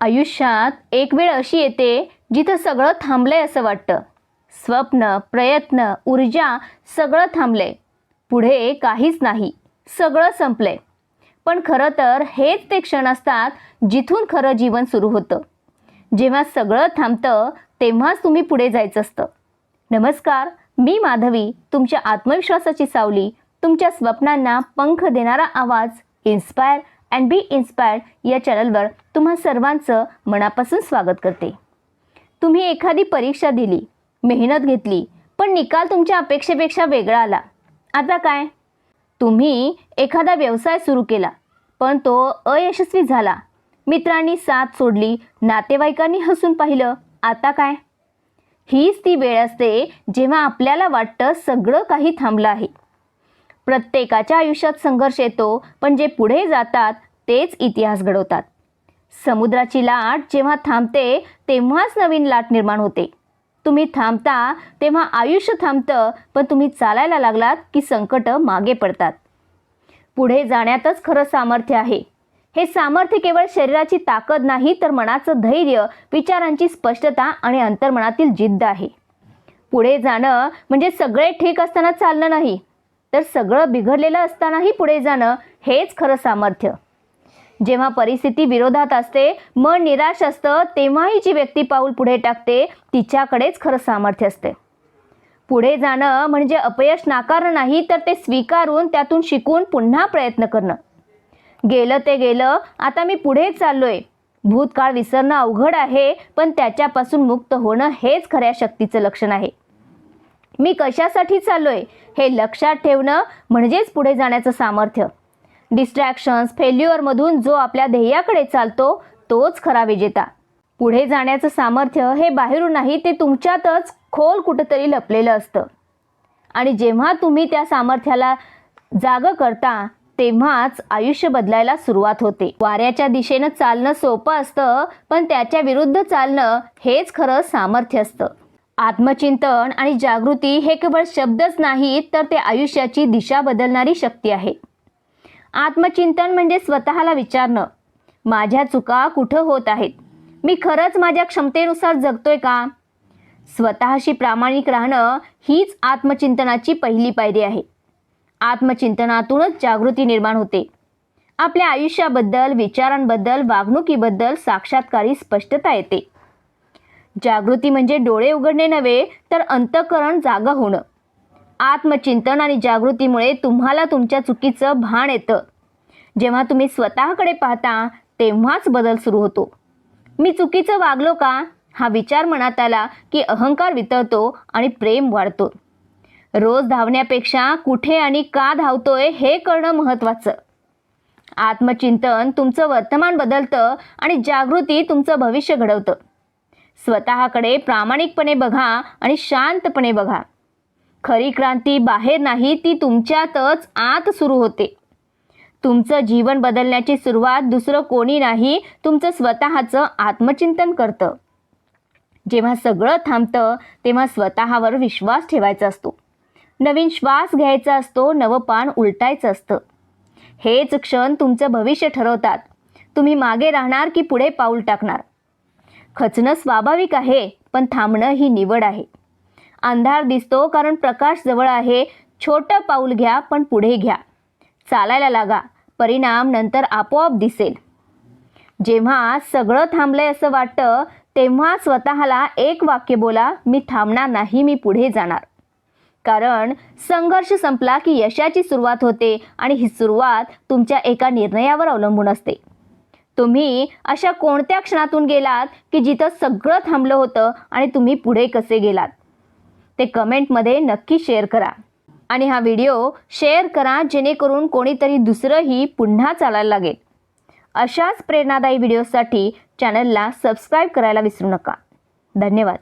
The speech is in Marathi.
आयुष्यात एक वेळ अशी येते जिथं सगळं थांबलंय असं वाटतं. स्वप्न प्रयत्न ऊर्जा सगळं थांबलंय. पुढे काहीच नाही. सगळं संपलंय. पण खरं तर हेच ते क्षण असतात जिथून खरं जीवन सुरू होतं. जेव्हा सगळं थांबतं तेव्हाच तुम्ही पुढे जायचं असतं. नमस्कार मी माधवी तुमच्या आत्मविश्वासाची सावली तुमच्या स्वप्नांना पंख देणारा आवाज इन्स्पायर अँड बी इन्स्पायर्ड या चॅनलवर तुम्हा सर्वांचं मनापासून स्वागत करते. तुम्ही एखादी परीक्षा दिली मेहनत घेतली पण निकाल तुमच्या अपेक्षेपेक्षा वेगळा आला. आता काय? तुम्ही एखादा व्यवसाय सुरू केला पण तो अयशस्वी झाला. मित्रांनी साथ सोडली नातेवाईकांनी हसून पाहिलं. आता काय? हीच ती वेळ असते जेव्हा आपल्याला वाटतं सगळं काही थांबलं आहे. प्रत्येकाच्या आयुष्यात संघर्ष येतो पण जे पुढे जातात तेच इतिहास घडवतात. समुद्राची लाट जेव्हा थांबते तेव्हाच नवीन लाट निर्माण होते. तुम्ही थांबता तेव्हा आयुष्य थांबतं पण तुम्ही चालायला लागलात की संकट मागे पडतात. पुढे जाण्यातच खरं सामर्थ्य आहे. हे सामर्थ्य केवळ शरीराची ताकद नाही तर मनाचं धैर्य विचारांची स्पष्टता आणि अंतर्मनातील जिद्द आहे. पुढे जाणं म्हणजे सगळे ठीक असताना चालणं नाही. तर सगळं बिघडलेलं असतानाही पुढे जाणं हेच खरं सामर्थ्य. जेव्हा परिस्थिती विरोधात असते मन निराश असतं तेव्हाही जी व्यक्ती पाऊल पुढे टाकते तिच्याकडेच खरं सामर्थ्य असते. पुढे जाणं म्हणजे अपयश नाकारणं नाही तर ते स्वीकारून त्यातून शिकून पुन्हा प्रयत्न करणं. गेलं ते गेलं आता मी पुढे चाललोय. भूतकाळ विसरणं अवघड आहे पण त्याच्यापासून मुक्त होणं हेच खऱ्या शक्तीचं लक्षण आहे. मी कशासाठी चाललोय हे लक्षात ठेवणं म्हणजेच पुढे जाण्याचं सामर्थ्य. डिस्ट्रॅक्शन्स फेल्युअरमधून जो आपल्या ध्येयाकडे चालतो तोच खरा विजेता. पुढे जाण्याचं सामर्थ्य हे बाहेरून नाही ते तुमच्यातच खोल कुठंतरी लपलेलं असतं. आणि जेव्हा तुम्ही त्या सामर्थ्याला जाग करता तेव्हाच आयुष्य बदलायला सुरुवात होते. वाऱ्याच्या दिशेनं चालणं सोपं असतं पण त्याच्या विरुद्ध चालणं हेच खरं सामर्थ्य असतं. आत्मचिंतन आणि जागृती हे केवळ शब्दच नाहीत तर ते आयुष्याची दिशा बदलणारी शक्ती आहे. आत्मचिंतन म्हणजे स्वतःला विचारणं. माझ्या चुका कुठं होत आहेत? मी खरंच माझ्या क्षमतेनुसार जगतोय का? स्वतःशी प्रामाणिक राहणं हीच आत्मचिंतनाची पहिली पायरी आहे. आत्मचिंतनातूनच जागृती निर्माण होते. आपल्या आयुष्याबद्दल विचारांबद्दल वागणुकीबद्दल साक्षात्कारी स्पष्टता येते. जागृती म्हणजे डोळे उघडणे नव्हे तर अंतकरण जागा होणं. आत्मचिंतन आणि जागृतीमुळे तुम्हाला तुमच्या चुकीचं भान येतं. जेव्हा तुम्ही स्वतःकडे पाहता तेव्हाच बदल सुरू होतो. मी चुकीचं वागलो का? हा विचार मनात आला की अहंकार वितळतो आणि प्रेम वाढतो. रोज धावण्यापेक्षा कुठे आणि का धावतोय हे कळणं महत्त्वाचं. आत्मचिंतन तुमचं वर्तमान बदलतं आणि जागृती तुमचं भविष्य घडवतं. स्वतःकडे प्रामाणिकपणे बघा आणि शांतपणे बघा. खरी क्रांती बाहेर नाही ती तुमच्यातच आत सुरू होते. तुमचं जीवन बदलण्याची सुरुवात दुसरं कोणी नाही तुमचं स्वतःचं आत्मचिंतन करतं. जेव्हा सगळं थांबतं तेव्हा स्वतःवर विश्वास ठेवायचा असतो. नवीन श्वास घ्यायचा असतो नवं पान उलटायचं असतं. हेच क्षण तुमचं भविष्य ठरवतात. तुम्ही मागे राहणार की पुढे पाऊल टाकणार. खचणं स्वाभाविक आहे पण थांबणं ही निवड आहे. अंधार दिसतो कारण प्रकाश जवळ आहे छोटं पाऊल घ्या पण पुढे घ्या. चालायला लागा परिणाम नंतर आपोआप दिसेल. जेव्हा सगळं थांबलंय असं वाटतं तेव्हा स्वतःला एक वाक्य बोला मी थांबणार नाही मी पुढे जाणार. कारण संघर्ष संपला की यशाची सुरुवात होते आणि ही सुरुवात तुमच्या एका निर्णयावर अवलंबून असते. तुम्ही अशा कोणत्या क्षणातून गेलात की जिथं सगळं थांबलं होतं आणि तुम्ही पुढे कसे गेलात? ते कमेंटमध्ये नक्की शेअर करा. आणि हा व्हिडिओ शेअर करा जेणेकरून कोणीतरी दुसरंही पुन्हा चालायला लागेल. अशाच प्रेरणादायी व्हिडिओसाठी चॅनलला सबस्क्राईब करायला विसरू नका. धन्यवाद.